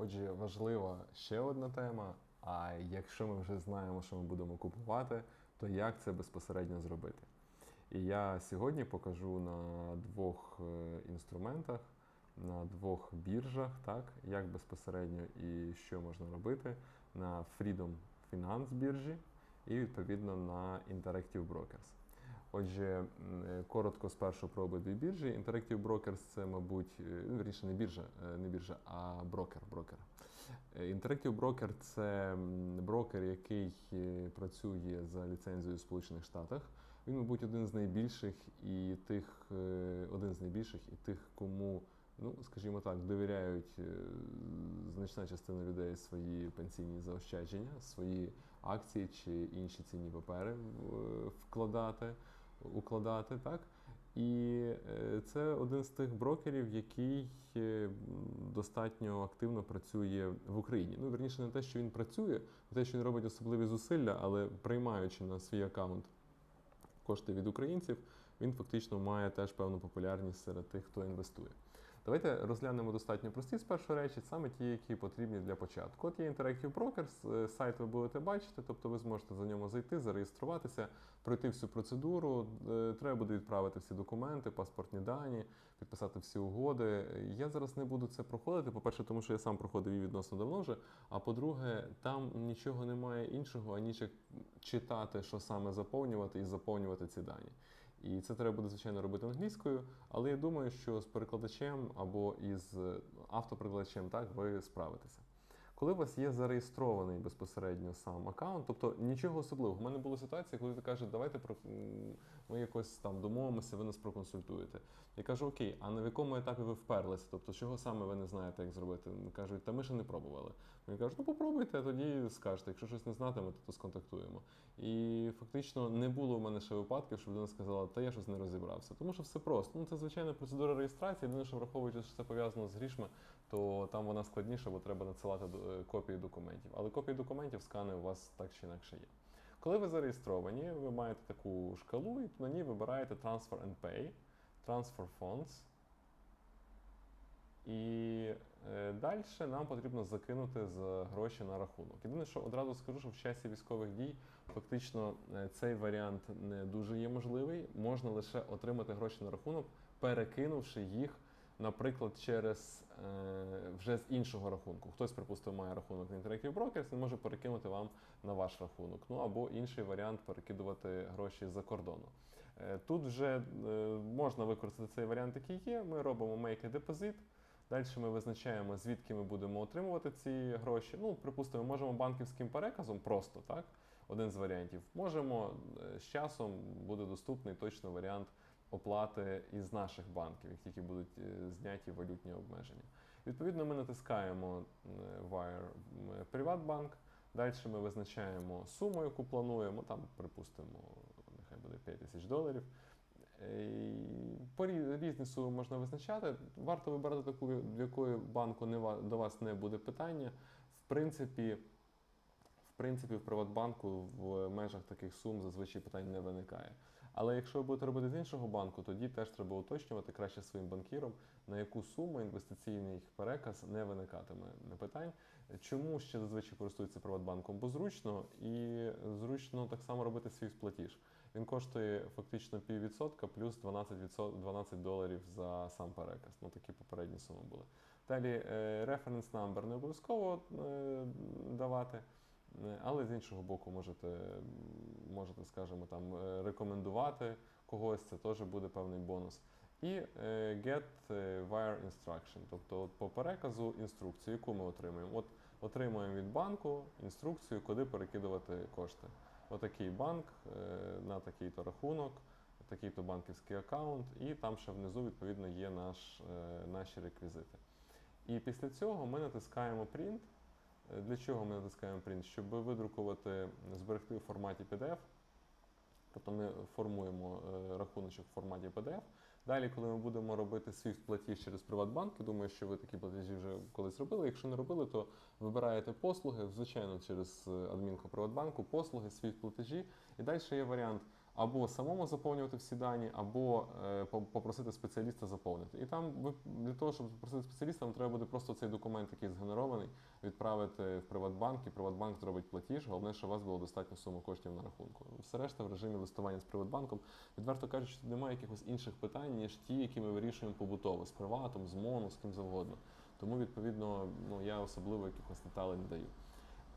Отже, важлива ще одна тема. А якщо ми вже знаємо, що ми будемо купувати, то як це безпосередньо зробити? І я сьогодні покажу на двох е, інструментах, на двох біржах, так, як безпосередньо і що можна робити на Freedom Finance біржі і відповідно на Interactive Brokers. Отже, е, коротко спершу про обидві біржі. Interactive Brokers це, мабуть, е, ну, вірніше, не біржа, е, не біржа, а брокер. брокер. Interactive Broker – це брокер, який працює за ліцензією в Сполучених Штатах. Він, мабуть, один з найбільших і тих, один з найбільших і тих, кому, ну скажімо так, довіряють значна частина людей свої пенсійні заощадження, свої акції чи інші цінні папери вкладати, укладати, так. І е, це один з тих брокерів, який е, достатньо активно працює в Україні. Ну, верніше, не те, що він працює, не те, що він робить особливі зусилля, але приймаючи на свій аккаунт кошти від українців, він фактично має теж певну популярність серед тих, хто інвестує. Давайте розглянемо достатньо прості спершу речі, саме ті, які потрібні для початку. От є Interactive Brokers, е, сайт ви будете бачити, тобто ви зможете за ньому зайти, зареєструватися, пройти всю процедуру. Е, Треба буде відправити всі документи, паспортні дані, підписати всі угоди. Я зараз не буду це проходити. По-перше, тому що я сам проходив її відносно давно вже. А по-друге, там нічого немає іншого, аніж як читати, що саме заповнювати і заповнювати ці дані. І це треба буде, звичайно, робити англійською, але я думаю, що з перекладачем або із е, автоперекладачем так ви справитеся. Коли у вас є зареєстрований безпосередньо сам аккаунт, тобто нічого особливого. У мене була ситуація, коли ти кажеш, давайте про ми якось там домовимося, ви нас проконсультуєте. Я кажу, окей, а на якому етапі ви вперлися? Тобто, чого саме ви не знаєте, як зробити? Кажуть, та ми ще не пробували. Вони кажуть, ну попробуйте, а тоді скажете. Якщо щось не знатимете, то сконтактуємо. І фактично не було в мене ще випадків, що людина сказала, та я щось не розібрався. Тому що все просто. Ну це звичайна процедура реєстрації. Єдине, що враховуючи, що це пов'язано з грішми, то там вона складніша, бо треба надсилати е, копії документів. Але копії документів, скани у вас так чи інакше є. Коли ви зареєстровані, ви маєте таку шкалу, і на ній вибираєте Transfer and Pay, Transfer Funds. І е, далі нам потрібно закинути з гроші на рахунок. Єдине, що одразу скажу, що в часі військових дій фактично е, цей варіант не дуже є можливий. Можна лише отримати гроші на рахунок, перекинувши їх, наприклад, через е, вже з іншого рахунку. Хтось, припустимо, має рахунок на Interactive Brokers, він може перекинути вам на ваш рахунок. Ну або інший варіант перекидувати гроші з-за кордону. Е, Тут вже е, можна використати цей варіант, який є. Ми робимо Make a Deposit. Далі ми визначаємо, звідки ми будемо отримувати ці гроші. Ну, припустимо, можемо банківським переказом просто, так? Один з варіантів. Можемо з часом буде доступний точно варіант оплати із наших банків, як тільки будуть е, зняті валютні обмеження. Відповідно, ми натискаємо е, Wire Приватбанк. Далі ми визначаємо суму, яку плануємо. Там, припустимо, нехай буде 5 тисяч доларів. Е, По різні суми можна визначати. Варто вибирати таку, в якої банку не до вас не буде питання. В принципі, в принципі, в Приватбанку в межах таких сум зазвичай питань не виникає. Але якщо ви будете робити з іншого банку, тоді теж треба уточнювати краще своїм банкіром, на яку суму інвестиційний переказ не виникатиме питань. Чому ще зазвичай користуються Приватбанком? Бо зручно і зручно так само робити свій платіж. Він коштує фактично піввідсотка плюс 12, 12 доларів за сам переказ. Ну такі попередні суми були. Далі референс number не обов'язково е, давати. Е, Але з іншого боку, можете, можете, скажімо, там е, рекомендувати когось, це теж буде певний бонус. І е, get wire instruction, тобто от по переказу інструкцію, яку ми отримуємо. От отримуємо від банку інструкцію, куди перекидувати кошти. Отакий банк на такий-то рахунок, такий-то банківський аккаунт, і там ще внизу відповідно є наш, наші реквізити. І після цього ми натискаємо Print. Е, Для чого ми натискаємо Print? Щоб видрукувати, зберегти у форматі PDF. Тобто ми формуємо е, рахуночок в форматі PDF. Далі, коли ми будемо робити свій платіж через Приватбанк, я думаю, що ви такі платежі вже колись робили. Якщо не робили, то вибираєте послуги, звичайно, через е, адмінку Приватбанку, послуги, свій платежі. І далі є варіант або самому заповнювати всі дані, або е, попросити спеціаліста заповнити. І там для того, щоб запросити спеціаліста, вам треба буде просто цей документ, який згенерований, відправити в Приватбанк, і Приватбанк зробить платіж. Головне, що у вас було достатньо суми коштів на рахунку. Все решта в режимі листування з Приватбанком. Відверто кажучи, немає якихось інших питань, ніж ті, які ми вирішуємо побутово з приватом, з моно, з ким завгодно. Тому, відповідно, ну я особливо якихось деталей не даю.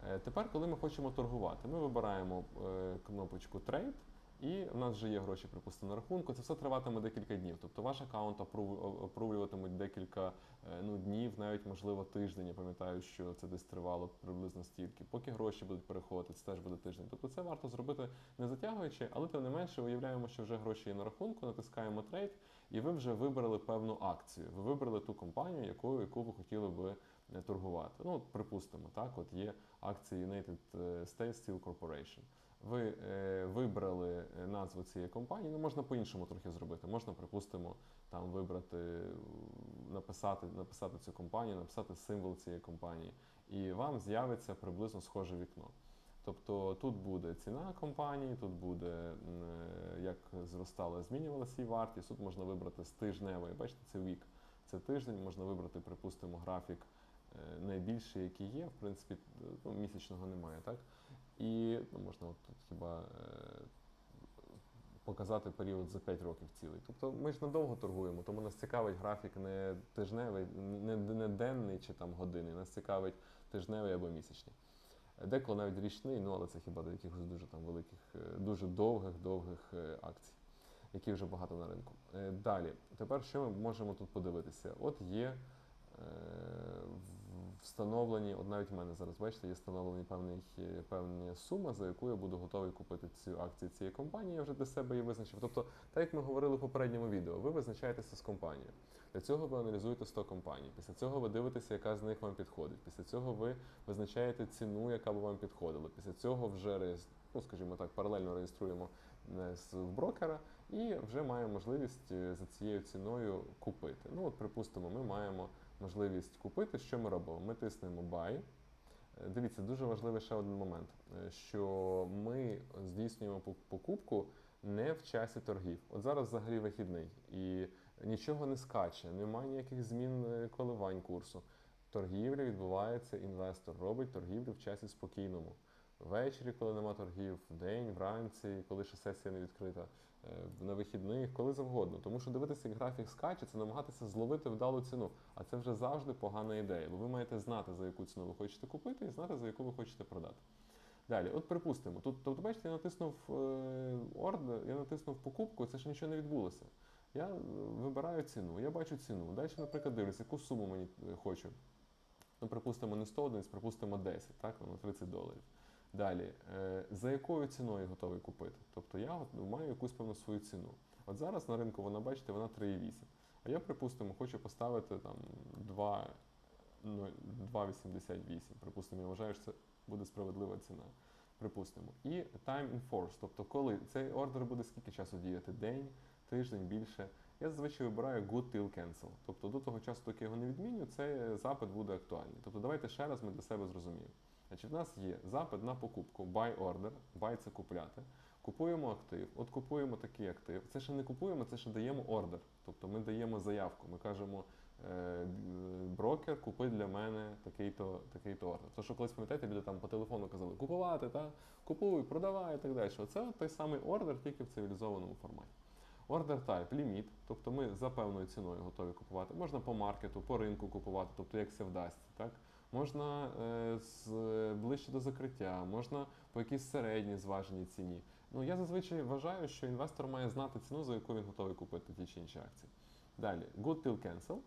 Е, Тепер, коли ми хочемо торгувати, ми вибираємо е, кнопочку Trade, і в нас вже є гроші, припустимо, на рахунку. Це все триватиме декілька днів. Тобто ваш аккаунт опру- опрувлюватимуть декілька е, ну, днів, навіть можливо тиждень. Я пам'ятаю, що це десь тривало приблизно стільки. Поки гроші будуть переходити, це теж буде тиждень. Тобто це варто зробити не затягуючи, але тим не менше уявляємо, що вже гроші є на рахунку, натискаємо трейд, і ви вже вибрали певну акцію. Ви вибрали ту компанію, якою яку ви хотіли би е, торгувати. Ну, припустимо, так, от є акції United е, States Steel Corporation. Ви е, вибрали е, назву цієї компанії, ну можна по-іншому трохи зробити. Можна, припустимо, там вибрати, написати, написати цю компанію, написати символ цієї компанії, і вам з'явиться приблизно схоже вікно. Тобто тут буде ціна компанії, тут буде е, як зростала, змінювалася її вартість. Тут можна вибрати з тижневої, бачите, це вік, це тиждень, можна вибрати, припустимо, графік найбільший, який є. В принципі, ну, місячного немає, так? І ну, можна от тут хіба е, показати період за 5 років цілий. Тобто ми ж надовго торгуємо, тому нас цікавить графік не тижневий, не, не денний чи там годинний, нас цікавить тижневий або місячний. Деколи навіть річний, ну але це хіба до якихось дуже там великих, е, дуже довгих, довгих е, акцій, які вже багато на ринку. Далі, тепер що ми можемо тут подивитися? От є встановлені, от навіть в мене зараз, бачите, є встановлені певний, е, певна сума, за яку я буду готовий купити цю акцію цієї компанії. Я вже для себе її визначив. Тобто, так як ми говорили в попередньому відео, ви визначаєтеся з компанією. Для цього ви аналізуєте 100 компаній. Після цього ви дивитеся, яка з них вам підходить. Після цього ви визначаєте ціну, яка б вам підходила. Після цього вже ну, скажімо так, паралельно реєструємо е, в брокера і вже маємо можливість е, за цією ціною купити. Ну, от, припустимо, ми маємо можливість купити. Що ми робимо? Ми тиснемо buy. Е, Дивіться, дуже важливий ще один момент, е, що ми здійснюємо покупку не в часі торгів. От зараз взагалі вихідний і нічого не скаче, немає ніяких змін е, коливань курсу. Торгівля відбувається, інвестор робить торгівлю в часі спокійному. Ввечері, коли нема торгів, вдень, вранці, коли ще сесія не відкрита, на вихідних, коли завгодно. Тому що дивитися, як графік скаче, це намагатися зловити вдалу ціну. А це вже завжди погана ідея, бо ви маєте знати, за яку ціну ви хочете купити, і знати, за яку ви хочете продати. Далі, от припустимо, тут, тобто, бачите, я натиснув ордер, я натиснув покупку, це ж нічого не відбулося. Я е, вибираю ціну, я бачу ціну. Далі, наприклад, дивлюся, яку суму мені е, хочу. Ну, припустимо, не 100 одиниць, припустимо 10, так, ну, на 30 доларів. Далі, е, за якою ціною готовий купити? Тобто я маю якусь певну свою ціну. От зараз на ринку вона, бачите, вона 3,8. А я, припустимо, хочу поставити там 2, ну, 2,88. Припустимо, я вважаю, що це буде справедлива ціна. Припустимо. І time in force, тобто коли цей ордер буде скільки часу діяти? День, тиждень, більше. Я зазвичай вибираю good till cancel. Тобто до того часу, доки я його не відміню, цей запит буде актуальний. Тобто давайте ще раз ми для себе зрозуміємо. Значить, в нас є запит на покупку, buy order, buy це купляти. Купуємо актив, от купуємо такий актив. Це ще не купуємо, це ще даємо ордер. Тобто ми даємо заявку. Ми кажемо, е, брокер, купи для мене такий-то такий-то ордер. То, що колись пам'ятаєте, люди там по телефону казали купувати, та купуй, продавай і так далі. От той самий ордер, тільки в цивілізованому форматі. Ордер type, ліміт, тобто ми за певною ціною готові купувати. Можна по маркету, по ринку купувати, тобто як це вдасться. Так? Можна е, з, ближче до закриття, можна по якійсь середній зваженій ціні. Ну, я зазвичай вважаю, що інвестор має знати ціну, за яку він готовий купити ті чи інші акції. Далі, good till cancel.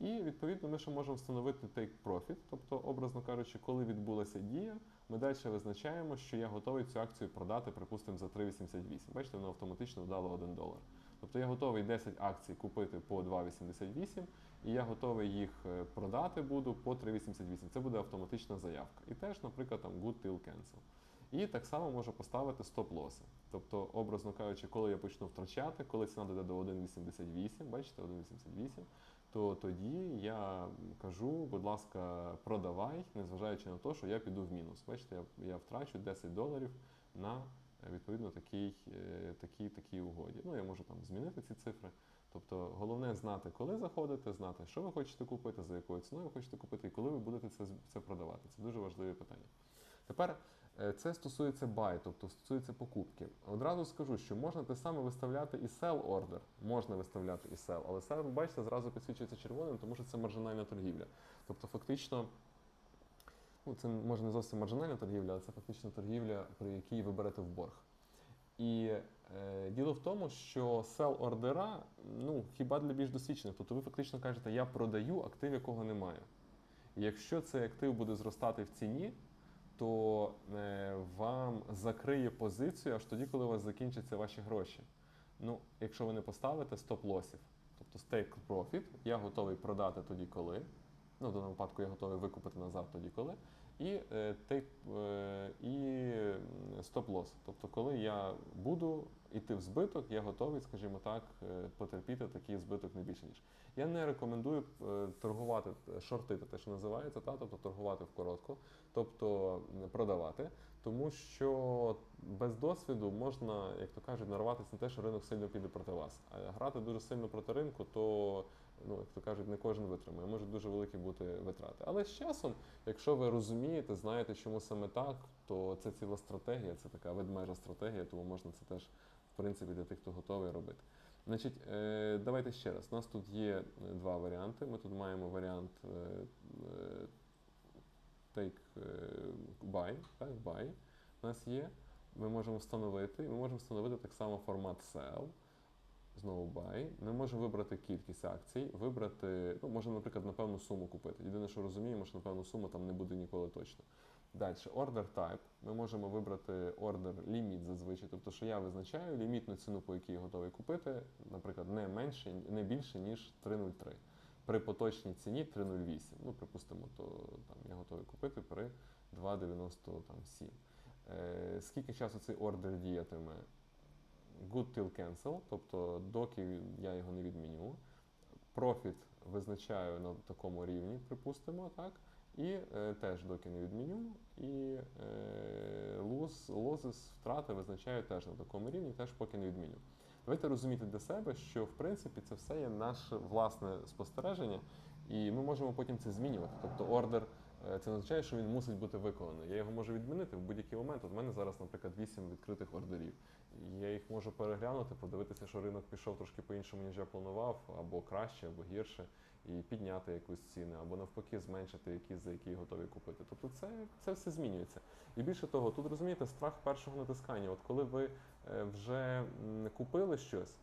І відповідно ми ще можемо встановити take profit, тобто, образно кажучи, коли відбулася дія, ми далі визначаємо, що я готовий цю акцію продати, припустимо, за 3,88. Бачите, воно автоматично дало 1 долар. Тобто я готовий 10 акцій купити по 2,88, і я готовий їх е, продати буду по 3,88. Це буде автоматична заявка. І теж, наприклад, там good till cancel. І так само можу поставити стоп-лоси. Тобто, образно кажучи, коли я почну втрачати, коли ціна дойде до 1,88, бачите, 1,88, то тоді я кажу, будь ласка, продавай, незважаючи на те, що я піду в мінус. Бачите, я, я втрачу 10 доларів на е, відповідно такій, е, такій, такій угоді. Ну, я можу там змінити ці цифри. Тобто головне знати, коли заходите, знати, що ви хочете купити, за якою ціною ви хочете купити, і коли ви будете це, це продавати. Це дуже важливе питання. Тепер це стосується buy, тобто стосується покупки. Одразу скажу, що можна те саме виставляти і sell order, можна виставляти і sell, але sell, бачите, зразу підсвічується червоним, тому що це маржинальна торгівля. Тобто, фактично, ну, це може не зовсім маржинальна торгівля, але це фактично торгівля, при якій ви берете в борг. І е, діло в тому, що sell ордера ну, хіба для більш досвідчених. Тобто ви фактично кажете, я продаю актив, якого немає. І якщо цей актив буде зростати в ціні, то е, вам закриє позицію аж тоді, коли у вас закінчаться ваші гроші. Ну, якщо ви не поставите стоп-лосів, тобто стейк-профіт, я готовий продати тоді, коли. Ну, в даному випадку я готовий викупити назад тоді, коли. І, е, take, е, і стоп-лосс. Тобто, коли я буду йти в збиток, я готовий, скажімо так, е, потерпіти такий збиток не більше ніж. Я не рекомендую е, торгувати, шортити, те, що називається, та, тобто торгувати в коротку, тобто продавати, тому що без досвіду можна, як то кажуть, нарватися на те, що ринок сильно піде проти вас. А грати дуже сильно проти ринку, то ну, як то кажуть, не кожен витримає, можуть дуже великі бути витрати. Але з часом, якщо ви розумієте, знаєте, чому саме так, то це ціла стратегія, це така ведмежа стратегія, тому можна це теж, в принципі, для тих, хто готовий робити. Значить, е, давайте ще раз. У нас тут є е, два варіанти. Ми тут маємо варіант е, take buy, так, buy. У нас є. Ми можемо встановити, ми можемо встановити так само формат sell. Знову buy. Ми можемо вибрати кількість акцій, вибрати, ну, можемо, наприклад, на певну суму купити. Єдине, що розуміємо, що на певну суму там не буде ніколи точно. Далі, order type. Ми можемо вибрати order ліміт зазвичай, тобто, що я визначаю лімітну ціну, по якій я готовий купити, наприклад, не менше, не більше, ніж 3,03. При поточній ціні 3,08. Ну, припустимо, то там я готовий купити при 2,97. Е, скільки часу цей ордер діятиме? Good till cancel, тобто доки я його не відміню. Профіт визначаю на такому рівні, припустимо, так. І е, теж доки не відміню. І е, лоз, лозис, втрати визначаю теж на такому рівні, теж поки не відміню. Давайте розуміти для себе, що в принципі це все є наше власне спостереження, і ми можемо потім це змінювати. Тобто ордер це не означає, що він мусить бути виконаний. Я його можу відмінити в будь-який момент. От в мене зараз, наприклад, 8 відкритих ордерів. Я їх можу переглянути, подивитися, що ринок пішов трошки по-іншому, ніж я планував, або краще, або гірше, і підняти якусь ціну, або навпаки зменшити якісь, за які готові купити. Тобто це, це все змінюється. І більше того, тут розумієте, страх першого натискання. От коли ви е, вже купили щось,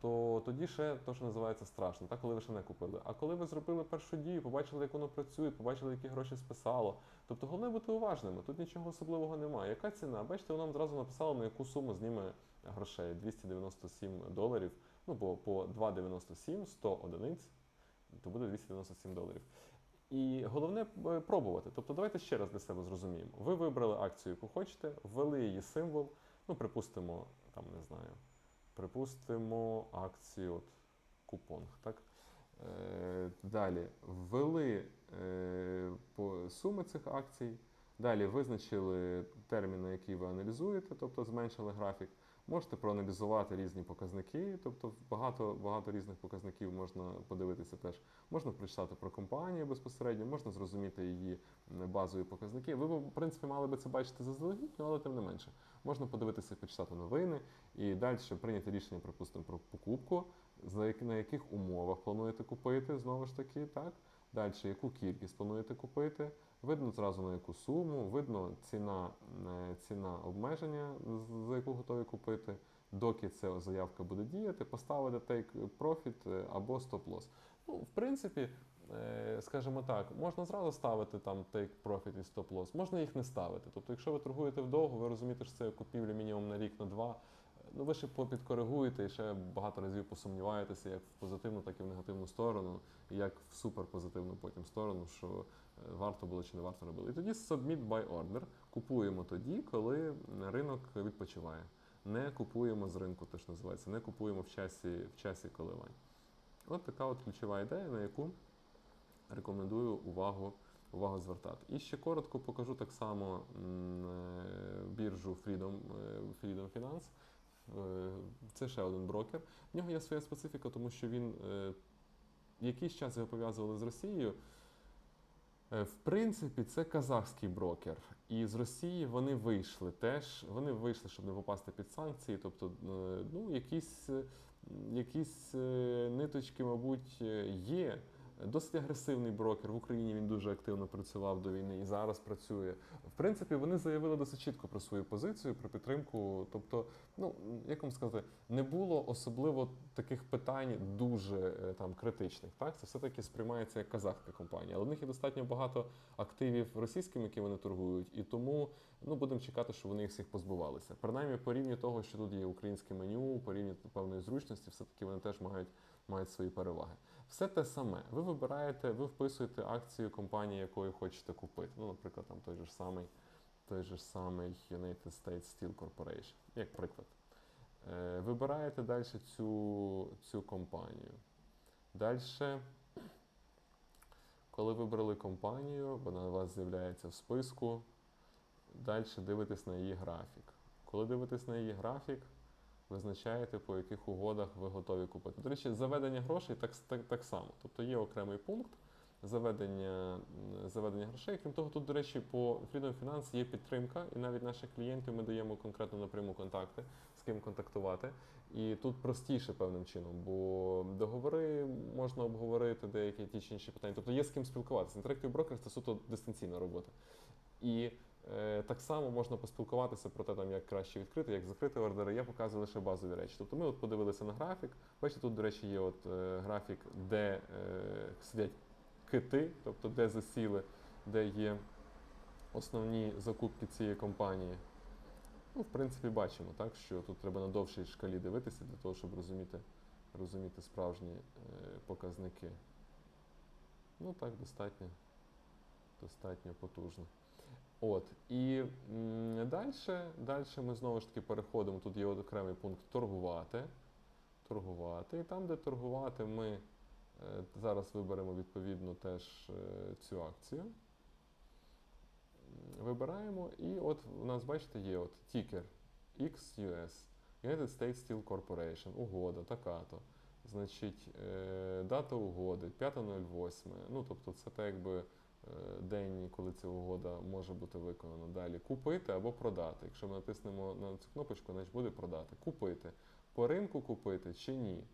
то тоді ще те, що називається страшно, так, коли ви ще не купили. А коли ви зробили першу дію, побачили, як воно працює, побачили, які гроші списало. Тобто головне бути уважними. Тут нічого особливого немає. Яка ціна? Бачите, воно одразу написало, на яку суму зніме грошей 297 доларів. Ну, бо по 2,97 100 одиниць, то буде 297 доларів. І головне е, пробувати. Тобто, давайте ще раз для себе зрозуміємо. Ви вибрали акцію, яку хочете, ввели її символ. Ну, припустимо, там не знаю, припустимо акції от, купонг, так? Е, далі ввели е, по суми цих акцій. Далі визначили термін, на який ви аналізуєте, тобто зменшили графік. Можете проаналізувати різні показники, тобто багато, багато різних показників можна подивитися теж. Можна прочитати про компанію безпосередньо, можна зрозуміти її базові показники. Ви, в принципі, мали би це бачити заздалегідь, але тим не менше. Можна подивитися, почитати новини і далі прийняти рішення, припустимо, про покупку, за на яких умовах плануєте купити, знову ж таки, так. Далі, яку кількість плануєте купити, видно зразу на яку суму, видно ціна, е, ціна обмеження, за яку готові купити, доки ця заявка буде діяти, поставити take profit е, або stop loss. Ну, в принципі, е, скажімо так, можна зразу ставити там take profit і stop loss, можна їх не ставити. Тобто, якщо ви торгуєте вдовго, ви розумієте, що це купівля мінімум на рік, на два. Ну, ви ще підкоригуєте і ще багато разів посумніваєтеся як в позитивну, так і в негативну сторону, і як в суперпозитивну потім сторону, що е, варто було чи не варто робити. І тоді submit by order купуємо тоді, коли ринок відпочиває. Не купуємо з ринку, теж називається, не купуємо в часі, в часі коливань. От така от ключова ідея, на яку рекомендую увагу увагу звертати. І ще коротко покажу так само е, біржу Freedom, е, Freedom Finance. Е, Це ще один брокер. В нього є своя специфіка, тому що він е, якийсь час його пов'язували з Росією. Е, В принципі, це казахський брокер. І з Росії вони вийшли теж. Вони вийшли, щоб не попасти під санкції. Тобто, ну, якісь, якісь ниточки, мабуть, є. Досить агресивний брокер в Україні. Він дуже активно працював до війни і зараз працює. В принципі, вони заявили досить чітко про свою позицію, про підтримку. Тобто, ну як вам сказати, не було особливо таких питань дуже е, там критичних. Так, це все-таки сприймається як казахська компанія. Але в них є достатньо багато активів російськими, які вони торгують, і тому ну будемо чекати, що вони їх всіх позбувалися. Принаймні, по рівні того, що тут є українське меню, по рівні певної зручності, все таки вони теж мають, мають свої переваги. Все те саме. Ви вибираєте, ви вписуєте акцію компанії, якої хочете купити. Ну, наприклад, там той же самий, той же самий United States Steel Corporation, як приклад. Е, Вибираєте далі цю, цю компанію. Далі, коли вибрали компанію, вона у вас з'являється в списку. Далі дивитесь на її графік. Коли дивитесь на її графік, визначаєте, по яких угодах ви готові купити. До речі, заведення грошей так, так, так само. Тобто є окремий пункт заведення, заведення грошей. Крім того, тут, до речі, по Freedom Finance є підтримка, і навіть наших клієнтів ми даємо конкретно напряму контакти, з ким контактувати. І тут простіше певним чином, бо договори можна обговорити, деякі ті чи інші питання. Тобто є з ким спілкуватися. Interactive Broker – це суто дистанційна робота. І так само можна поспілкуватися про те, там, як краще відкрити, як закрити ордери. Я показую лише базові речі. Тобто ми от подивилися на графік. Бачите, тут, до речі, є от, е, графік, де е, сидять кити, тобто де засіли, де є основні закупки цієї компанії. Ну, в принципі, бачимо, так, що тут треба на довшій шкалі дивитися для того, щоб розуміти, розуміти справжні е, показники. Ну так, достатньо, достатньо потужно. От, і далі, ми знову ж таки переходимо. Тут є окремий пункт торгувати. Торгувати. І там, де торгувати, ми е, зараз виберемо відповідно теж е, цю акцію. Вибираємо, і от у нас, бачите, є от тікер XUS, United States Steel Corporation, угода, така-то. Значить, е, дата угоди 5.08. Ну, тобто, це так якби день, коли ця угода може бути виконана. Далі купити або продати. Якщо ми натиснемо на цю кнопочку, значить буде продати. Купити. По ринку купити чи ні?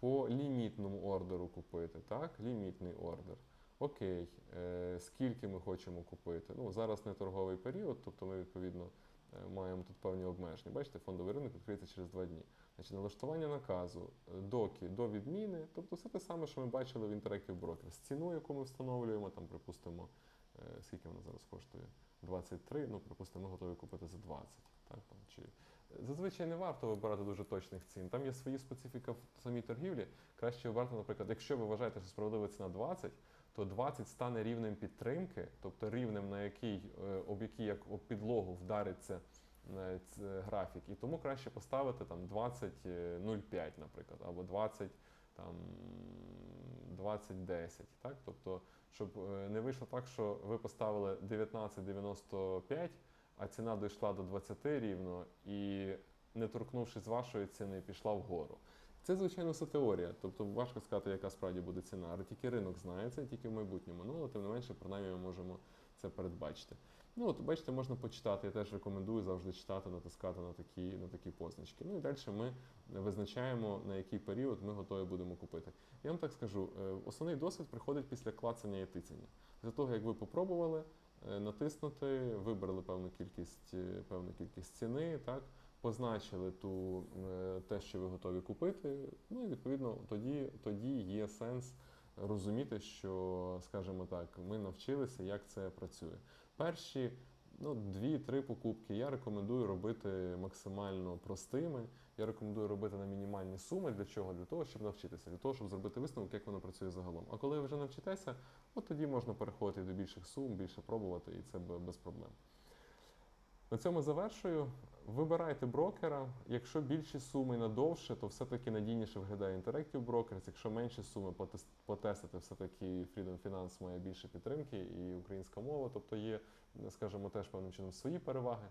По лімітному ордеру купити, так? Лімітний ордер. Окей, е, скільки ми хочемо купити? Ну, зараз не торговий період, тобто ми відповідно е, маємо тут певні обмеження. Бачите, фондовий ринок відкриється через два дні. Значить, налаштування наказу, е, доки до відміни, тобто все те саме, що ми бачили в Interactive. З ціну, яку ми встановлюємо, там, припустимо, е, скільки вона зараз коштує? 23, ну, припустимо, ми готові купити за 20. Так, там, чи... Зазвичай не варто вибирати дуже точних цін. Там є свої специфіка в самій торгівлі. Краще вибрати, наприклад, якщо ви вважаєте, що справедлива ціна 20, то 20 стане рівнем підтримки, тобто рівнем, на який, е, об який як об підлогу вдариться графік. І тому краще поставити там 20.05, наприклад, або 20 там 20.10. Так? Тобто, щоб е, не вийшло так, що ви поставили 19.95, а ціна дійшла до 20 рівно і, не торкнувшись вашої ціни, пішла вгору. Це, звичайно, все теорія. Тобто важко сказати, яка справді буде ціна. Але тільки ринок знає це, тільки в майбутньому. Ну, але тим не менше, принаймні, ми можемо це передбачити. Ну, от бачите, можна почитати. Я теж рекомендую завжди читати, натискати на такі, на такі позначки. Ну і далі ми визначаємо, на який період ми готові будемо купити. Я вам так скажу, е, основний досвід приходить після клацання і тицяння. Після того, як ви попробували е, натиснути, вибрали певну кількість, е, певну кількість ціни, так, позначили ту, те, що ви готові купити. Ну і відповідно тоді, тоді є сенс розуміти, що, скажімо так, ми навчилися, як це працює. Перші ну, дві-три покупки я рекомендую робити максимально простими. Я рекомендую робити на мінімальні суми. Для чого? Для того, щоб навчитися, для того, щоб зробити висновок, як воно працює загалом. А коли ви вже навчитеся, от тоді можна переходити до більших сум, більше пробувати, і це без проблем. На цьому завершую. Вибирайте брокера. Якщо більші суми надовше, то все-таки надійніше виглядає Interactive Brokers. Якщо менші суми потестити, все-таки Freedom Finance має більше підтримки і українська мова, тобто є, скажімо, теж певним чином свої переваги.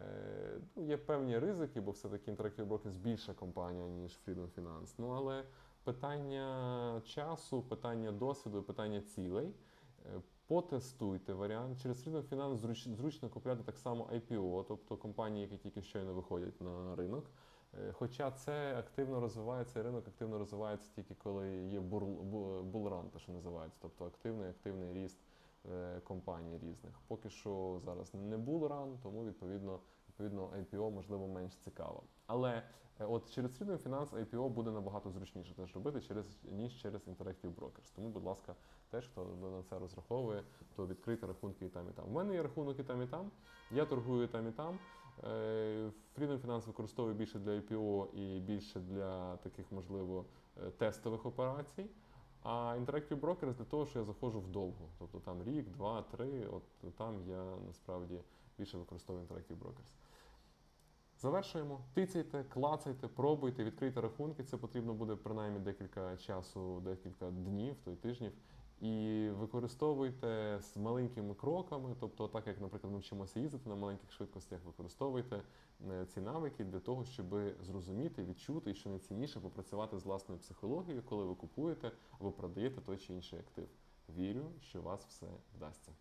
Е, ну, є певні ризики, бо все-таки Interactive Brokers більша компанія, ніж Freedom Finance. Ну, але питання часу, питання досвіду, питання цілей. Потестуйте варіант. Через Finance зруч, зручно купляти так само IPO, тобто компанії, які тільки щойно виходять на ринок. Е, Хоча це активно розвивається, ринок активно розвивається тільки коли є булран, те, що називається, тобто активний активний ріст е, компаній різних. Поки що зараз не булран, тому відповідно, відповідно IPO можливо менш цікаво. Але от через Freedom Finance IPO буде набагато зручніше теж робити через ніж через Interactive Brokers. Тому, будь ласка, теж хто на це розраховує, то відкрийте рахунки і там, і там. У мене є рахунок і там, і там. Я торгую і там, і там. Е, Freedom Finance використовую більше для IPO і більше для таких, можливо, е, тестових операцій. А Interactive Brokers для того, що я заходжу вдовго. Тобто там рік, два, три. От там я насправді більше використовую Interactive Brokers. Завершуємо. Тицяйте, клацайте, пробуйте, відкрийте рахунки. Це потрібно буде принаймні декілька часу, декілька днів, то й тижнів. І використовуйте з маленькими кроками, тобто, так як, наприклад, ми вчимося їздити на маленьких швидкостях, використовуйте е, ці навики для того, щоб зрозуміти, відчути і що найцінніше попрацювати з власною психологією, коли ви купуєте або продаєте той чи інший актив. Вірю, що вас все вдасться.